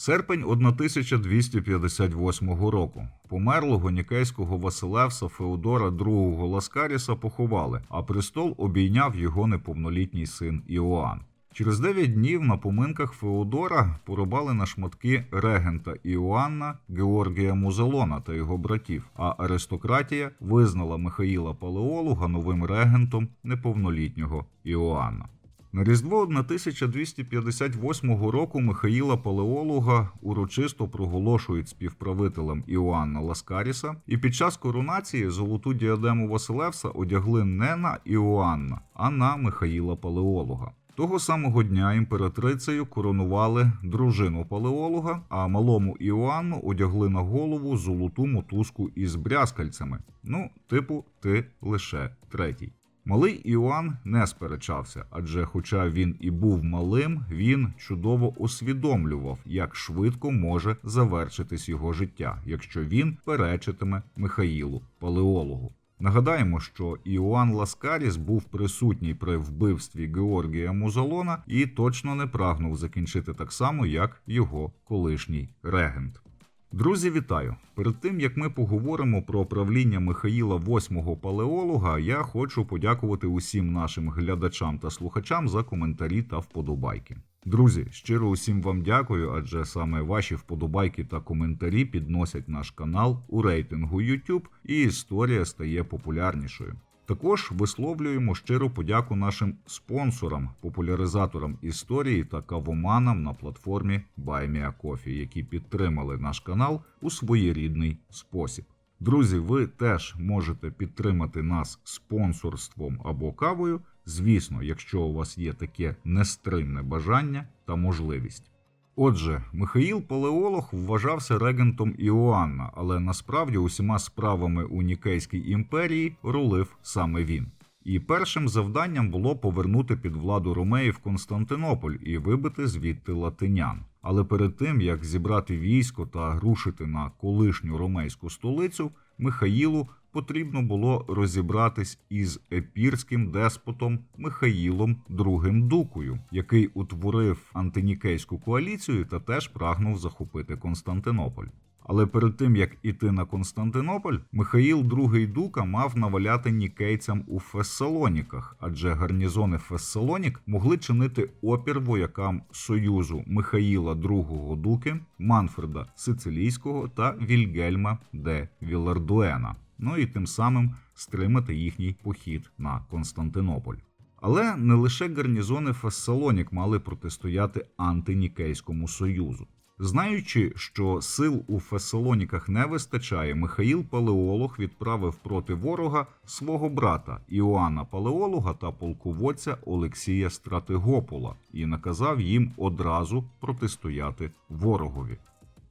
Серпень 1258 року. Померлого нікейського Василевса Феодора II Ласкаріса поховали, а престол обійняв його неповнолітній син Іоанн. Через 9 днів на поминках Феодора порубали на шматки регента Іоанна Георгія Музелона та його братів, а аристократія визнала Михаїла Палеолога новим регентом неповнолітнього Іоанна. На Різдво 1258 року Михаїла Палеолога урочисто проголошують співправителем Іоанна Ласкаріса, і під час коронації золоту діадему Василевса одягли не на Іоанна, а на Михаїла Палеолога. Того самого дня імператрицею коронували дружину палеолога, а малому Іоанну одягли на голову золоту мотузку із брязкальцями. Ну, типу, ти лише третій. Малий Іоанн не сперечався, адже, хоча він і був малим, він чудово усвідомлював, як швидко може завершитись його життя, якщо він перечитиме Михаїлу палеологу. Нагадаємо, що Іоанн Ласкаріс був присутній при вбивстві Георгія Музалона і точно не прагнув закінчити так само, як його колишній регент. Друзі, вітаю! Перед тим як ми поговоримо про правління Михаїла VIII палеолога, я хочу подякувати усім нашим глядачам та слухачам за коментарі та вподобайки. Друзі, щиро усім вам дякую, адже саме ваші вподобайки та коментарі підносять наш канал у рейтингу YouTube, і історія стає популярнішою. Також висловлюємо щиру подяку нашим спонсорам, популяризаторам історії та кавоманам на платформі BuyMeACoffee, які підтримали наш канал у своєрідний спосіб. Друзі, ви теж можете підтримати нас спонсорством або кавою, звісно, якщо у вас є таке нестримне бажання та можливість. Отже, Михаїл Палеолог вважався регентом Іоанна, але насправді усіма справами у Нікейській імперії рулив саме він. І першим завданням було повернути під владу ромеїв Константинополь і вибити звідти латинян. Але перед тим як зібрати військо та рушити на колишню ромейську столицю, Михаїлу потрібно було розібратись із епірським деспотом Михаїлом II Дукою, який утворив антинікейську коаліцію та теж прагнув захопити Константинополь. Але перед тим як іти на Константинополь, Михаїл II Дука мав наваляти нікейцям у Фессалоніках, адже гарнізони Фессалонік могли чинити опір воякам Союзу Михаїла II Дуки, Манфреда Сицилійського та Вільгельма де Вілардуена. Ну і тим самим стримати їхній похід на Константинополь. Але не лише гарнізони Фессалонік мали протистояти антинікейському союзу. Знаючи, що сил у Фесалоніках не вистачає, Михаїл Палеолог відправив проти ворога свого брата Іоанна Палеолога та полководця Олексія Стратегопола і наказав їм одразу протистояти ворогові.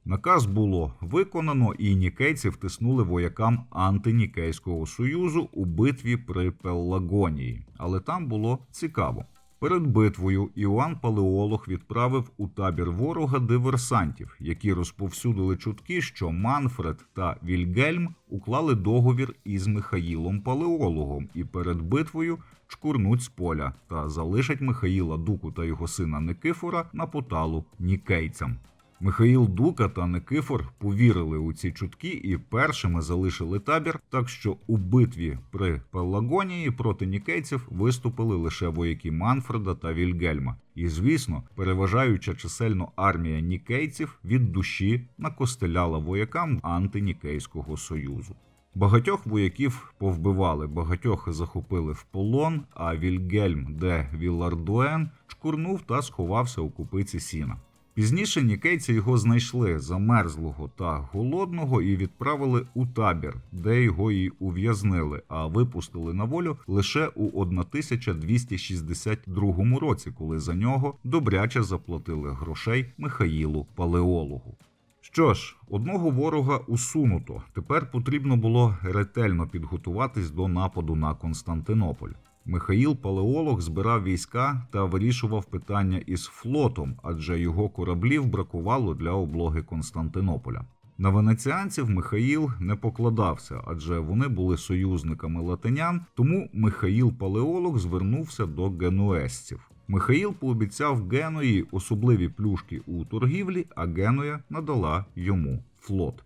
Наказ було виконано, і нікейці втиснули воякам антинікейського союзу у битві при Пеллагонії. Але там було цікаво. Перед битвою Іоанн Палеолог відправив у табір ворога диверсантів, які розповсюдили чутки, що Манфред та Вільгельм уклали договір із Михаїлом Палеологом і перед битвою чкурнуть з поля та залишать Михаїла Дуку та його сина Никифора на поталу нікейцям. Михаїл Дука та Никифор повірили у ці чутки і першими залишили табір, так що у битві при Пелагонії проти нікейців виступили лише вояки Манфреда та Вільгельма. І, звісно, переважаюча чисельно армія нікейців від душі накостеляла воякам антинікейського союзу. Багатьох вояків повбивали, багатьох захопили в полон, а Вільгельм де Вілардуен чкурнув та сховався у купиці сіна. Пізніше нікейці його знайшли замерзлого та голодного і відправили у табір, де його і ув'язнили, а випустили на волю лише у 1262 році, коли за нього добряче заплатили грошей Михаїлу Палеологу. Що ж, одного ворога усунуто. Тепер потрібно було ретельно підготуватись до нападу на Константинополь. Михаїл Палеолог збирав війська та вирішував питання із флотом, адже його кораблів бракувало для облоги Константинополя. На венеціанців Михаїл не покладався, адже вони були союзниками латинян, тому Михаїл Палеолог звернувся до генуезців. Михаїл пообіцяв Генуї особливі плюшки у торгівлі, а Генуя надала йому флот.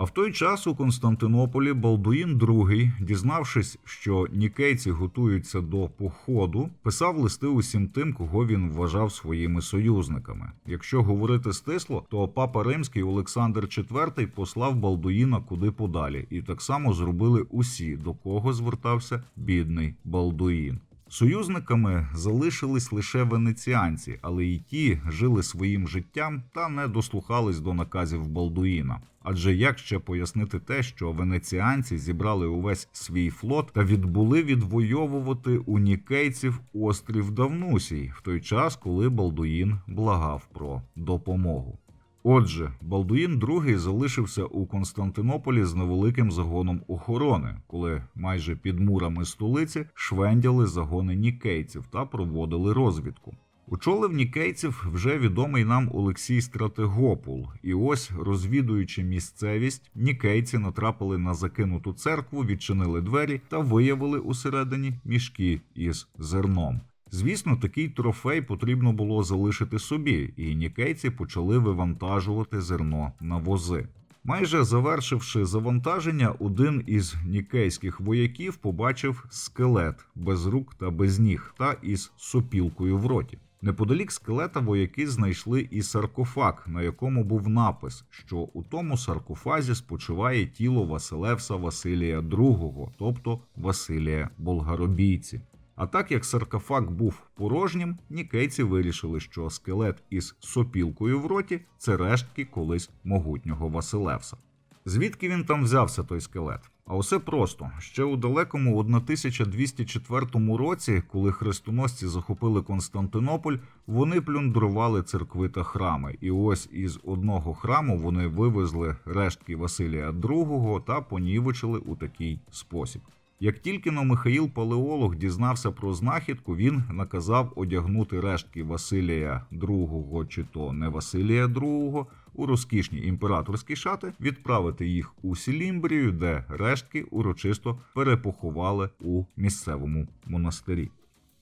А в той час у Константинополі Балдуїн II, дізнавшись, що нікейці готуються до походу, писав листи усім тим, кого він вважав своїми союзниками. Якщо говорити стисло, то папа римський Олександр IV послав Балдуїна куди подалі, і так само зробили усі, до кого звертався бідний Балдуїн. Союзниками залишились лише венеціанці, але й ті жили своїм життям та не дослухались до наказів Балдуїна. Адже як ще пояснити те, що венеціанці зібрали увесь свій флот та відбули відвоювати у нікейців острів Давнусій в той час, коли Балдуїн благав про допомогу. Отже, Балдуїн II залишився у Константинополі з невеликим загоном охорони, коли майже під мурами столиці швендяли загони нікейців та проводили розвідку. Очолив нікейців вже відомий нам Олексій Стратегопул, і ось, розвідуючи місцевість, нікейці натрапили на закинуту церкву, відчинили двері та виявили усередині мішки із зерном. Звісно, такий трофей потрібно було залишити собі, і нікейці почали вивантажувати зерно на вози. Майже завершивши завантаження, один із нікейських вояків побачив скелет без рук та без ніг та із сопілкою в роті. Неподалік скелета вояки знайшли і саркофаг, на якому був напис, що у тому саркофазі спочиває тіло Василевса Василія II, тобто Василія Болгаробійці. А так як саркофаг був порожнім, нікейці вирішили, що скелет із сопілкою в роті це рештки колись могутнього Василевса. Звідки він там взявся той скелет? А усе просто ще у далекому 1204 році, коли хрестоносці захопили Константинополь, вони плюндрували церкви та храми. І ось із одного храму вони вивезли рештки Василія II та понівечили у такий спосіб. Як тільки но Михаїл Палеолог дізнався про знахідку, він наказав одягнути рештки Василія II, чи то не Василія II, у розкішні імператорські шати, відправити їх у Сілімбрію, де рештки урочисто перепоховали у місцевому монастирі.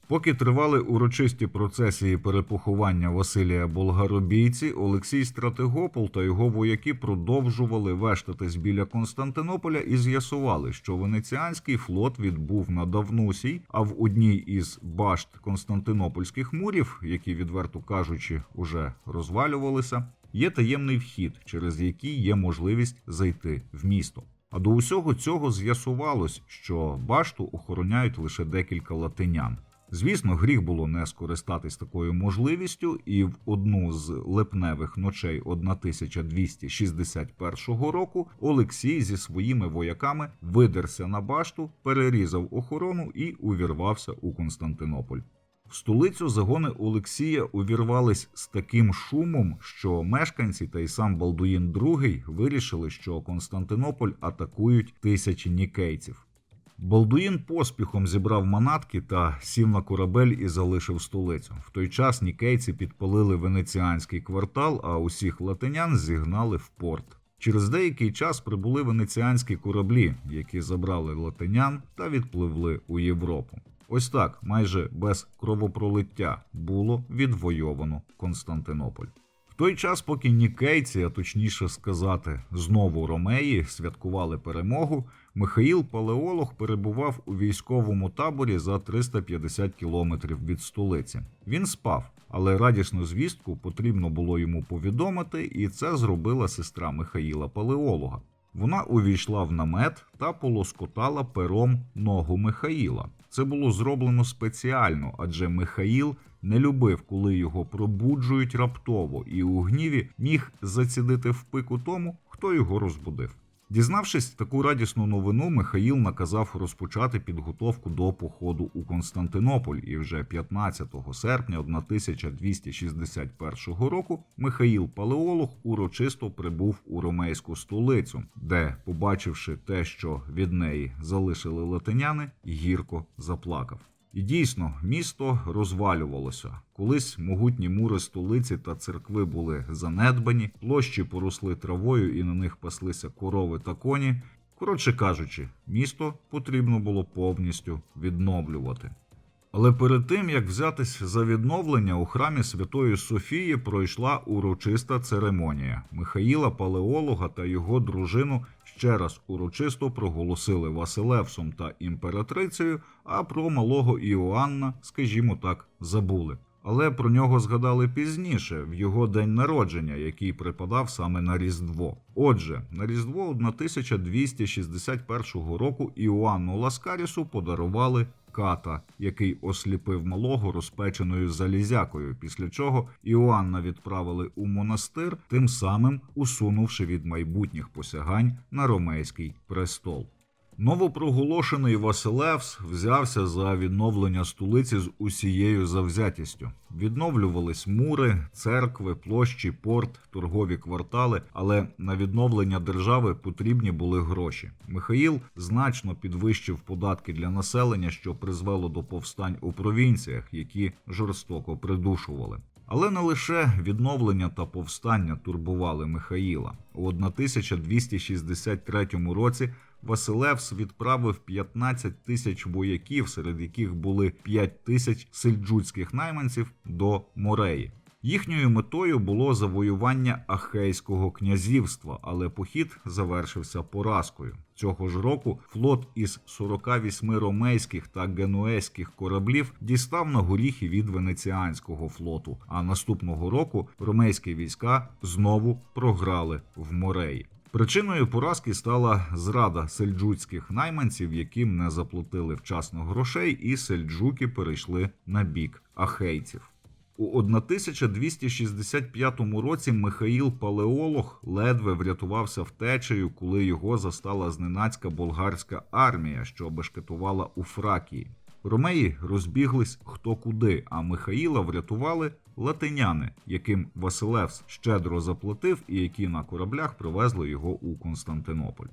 Поки тривали урочисті процесії перепоховання Василія Болгаробійці, Олексій Стратегопол та його вояки продовжували вештатись біля Константинополя і з'ясували, що венеціанський флот відбув на Давнусій, а в одній із башт Константинопольських мурів, які, відверто кажучи, уже розвалювалися, є таємний вхід, через який є можливість зайти в місто. А до усього цього з'ясувалось, що башту охороняють лише декілька латинян. Звісно, гріх було не скористатись такою можливістю, і в одну з липневих ночей 1261 року Олексій зі своїми вояками видерся на башту, перерізав охорону і увірвався у Константинополь. В столицю загони Олексія увірвались з таким шумом, що мешканці та й сам Балдуїн II вирішили, що Константинополь атакують тисячі нікейців. Балдуїн поспіхом зібрав манатки та сів на корабель і залишив столицю. В той час нікейці підпалили венеціанський квартал, а усіх латинян зігнали в порт. Через деякий час прибули венеціанські кораблі, які забрали латинян та відпливли у Європу. Ось так, майже без кровопролиття, було відвойовано Константинополь. Той час, поки нікейці, а точніше сказати, знову ромеї святкували перемогу, Михаїл Палеолог перебував у військовому таборі за 350 кілометрів від столиці. Він спав, але радісну звістку потрібно було йому повідомити, і це зробила сестра Михаїла Палеолога. Вона увійшла в намет та полоскотала пером ногу Михаїла. Це було зроблено спеціально, адже Михаїл не любив, коли його пробуджують раптово, і у гніві міг зацідити в пику тому, хто його розбудив. Дізнавшись таку радісну новину, Михаїл наказав розпочати підготовку до походу у Константинополь, і вже 15 серпня 1261 року Михаїл Палеолог урочисто прибув у ромейську столицю, де, побачивши те, що від неї залишили латиняни, гірко заплакав. І дійсно, місто розвалювалося. Колись могутні мури столиці та церкви були занедбані, площі поросли травою і на них паслися корови та коні. Коротше кажучи, місто потрібно було повністю відновлювати. Але перед тим як взятись за відновлення у храмі Святої Софії пройшла урочиста церемонія. Михаїла Палеолога та його дружину ще раз урочисто проголосили Василевсом та імператрицею, а про малого Іоанна, скажімо так, забули. Але про нього згадали пізніше, в його день народження, який припадав саме на Різдво. Отже, на Різдво 1261 року Іоанну Ласкарісу подарували ката, який осліпив малого розпеченою залізякою, після чого Іоанна відправили у монастир, тим самим усунувши від майбутніх посягань на ромейський престол. Новопроголошений Василевс взявся за відновлення столиці з усією завзятістю. Відновлювались мури, церкви, площі, порт, торгові квартали, але на відновлення держави потрібні були гроші. Михаїл значно підвищив податки для населення, що призвело до повстань у провінціях, які жорстоко придушували. Але не лише відновлення та повстання турбували Михаїла. У 1263 році Василевс відправив 15 тисяч вояків, серед яких були 5 тисяч сельджуцьких найманців до Мореї. Їхньою метою було завоювання Ахейського князівства, але похід завершився поразкою. Цього ж року флот із 48 ромейських та генуезьких кораблів дістав на горіхи від венеціанського флоту. А наступного року ромейські війська знову програли в Мореї. Причиною поразки стала зрада сельджуцьких найманців, яким не заплатили вчасно грошей, і сельджуки перейшли на бік ахейців. У 1265 році Михаїл Палеолог ледве врятувався втечею, коли його застала зненацька болгарська армія, що бешкетувала у Фракії. Ромеї розбіглись хто куди, а Михаїла врятували латиняни, яким Василевс щедро заплатив і які на кораблях привезли його у Константинополь.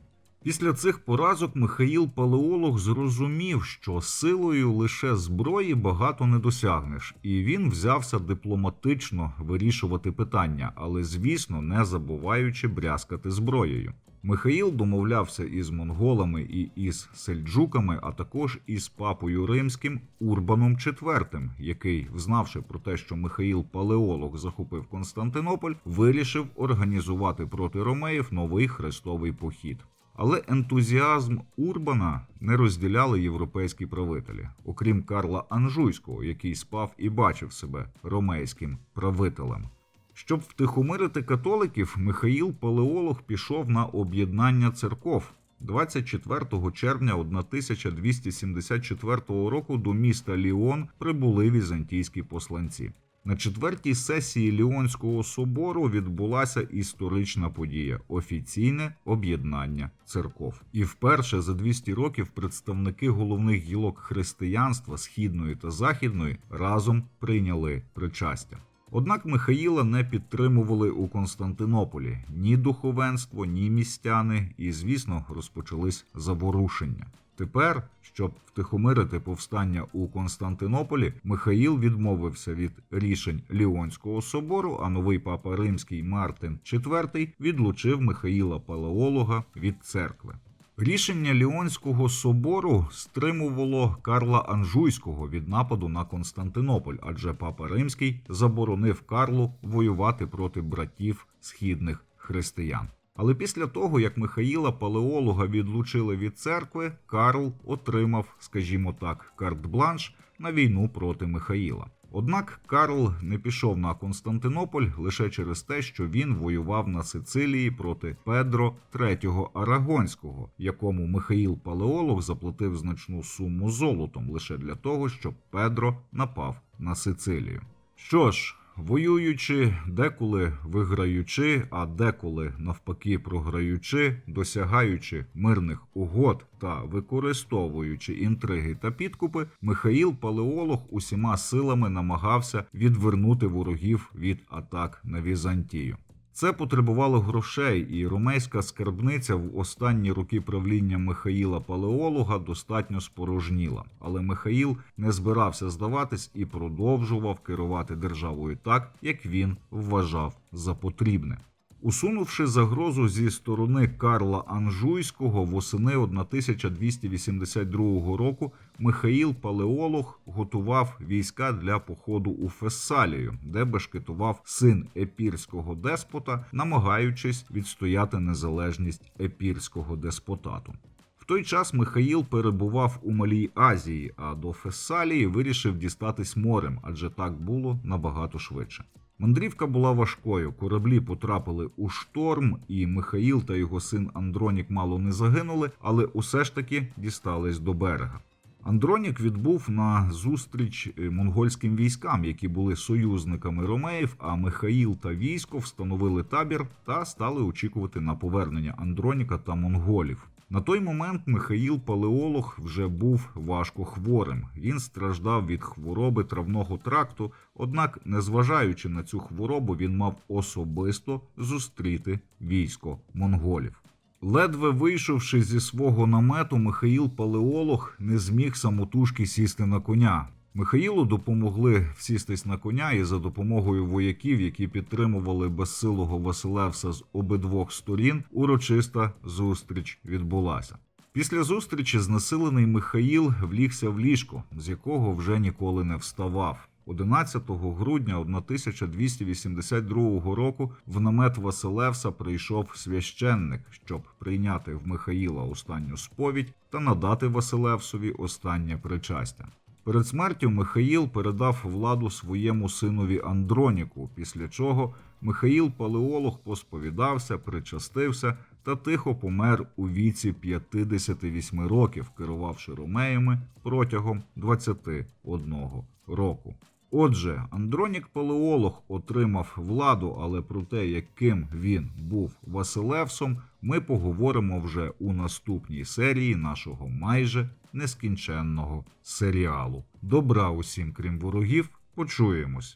Після цих поразок Михаїл Палеолог зрозумів, що силою лише зброї багато не досягнеш, і він взявся дипломатично вирішувати питання, але звісно не забуваючи брязкати зброєю. Михаїл домовлявся із монголами і із сельджуками, а також із папою римським Урбаном IV, який, знавши про те, що Михаїл Палеолог захопив Константинополь, вирішив організувати проти ромеїв новий хрестовий похід. Але ентузіазм Урбана не розділяли європейські правителі, окрім Карла Анжуйського, який спав і бачив себе ромейським правителем. Щоб втихомирити католиків, Михаїл Палеолог пішов на об'єднання церков. 24 червня 1274 року до міста Ліон прибули візантійські посланці. На четвертій сесії Ліонського собору відбулася історична подія офіційне об'єднання церков. І вперше за 200 років представники головних гілок християнства східної та західної разом прийняли причастя. Однак Михаїла не підтримували у Константинополі ні духовенство, ні містяни, і, звісно, розпочались заворушення. Тепер, щоб втихомирити повстання у Константинополі, Михаїл відмовився від рішень Ліонського собору, а новий папа римський Мартин IV відлучив Михаїла Палеолога від церкви. Рішення Ліонського собору стримувало Карла Анжуйського від нападу на Константинополь, адже папа Римський заборонив Карлу воювати проти братів східних християн. Але після того, як Михаїла Палеолога відлучили від церкви, Карл отримав, скажімо так, карт-бланш на війну проти Михаїла. Однак Карл не пішов на Константинополь лише через те, що він воював на Сицилії проти Педро III Арагонського, якому Михаїл Палеолог заплатив значну суму золотом лише для того, щоб Педро напав на Сицилію. Що ж, воюючи, деколи виграючи, а деколи навпаки програючи, досягаючи мирних угод та використовуючи інтриги та підкупи, Михаїл Палеолог усіма силами намагався відвернути ворогів від атак на Візантію. Це потребувало грошей, і ромейська скарбниця в останні роки правління Михаїла Палеолога достатньо спорожніла. Але Михаїл не збирався здаватись і продовжував керувати державою так, як він вважав за потрібне. Усунувши загрозу зі сторони Карла Анжуйського восени 1282 року, Михаїл Палеолог готував війська для походу у Фессалію, де бешкетував син епірського деспота, намагаючись відстояти незалежність епірського деспотату. В той час Михаїл перебував у Малій Азії, а до Фессалії вирішив дістатись морем, адже так було набагато швидше. Мандрівка була важкою. Кораблі потрапили у шторм, і Михаїл та його син Андронік мало не загинули, але усе ж таки дістались до берега. Андронік відбув на зустріч е, монгольським військам, які були союзниками ромеїв. А Михаїл та військо встановили табір та стали очікувати на повернення Андроніка та монголів. На той момент Михаїл Палеолог вже був важко хворим. Він страждав від хвороби травного тракту, однак, незважаючи на цю хворобу, він мав особисто зустріти військо монголів. Ледве вийшовши зі свого намету, Михаїл Палеолог не зміг самотужки сісти на коня. Михаїлу допомогли всістись на коня, і за допомогою вояків, які підтримували безсилого Василевса з обидвох сторін, урочиста зустріч відбулася. Після зустрічі знесилений Михаїл влігся в ліжко, з якого вже ніколи не вставав. 11 грудня 1282 року в намет Василевса прийшов священник, щоб прийняти в Михаїла останню сповідь та надати Василевсові останнє причастя. Перед смертю Михаїл передав владу своєму синові Андроніку, після чого Михаїл Палеолог посповідався, причастився та тихо помер у віці 58 років, керувавши ромеями протягом 21 року. Отже, Андронік Палеолог отримав владу, але про те, яким він був Василевсом, ми поговоримо вже у наступній серії нашого майже нескінченного серіалу. Добра усім, крім ворогів, почуємось.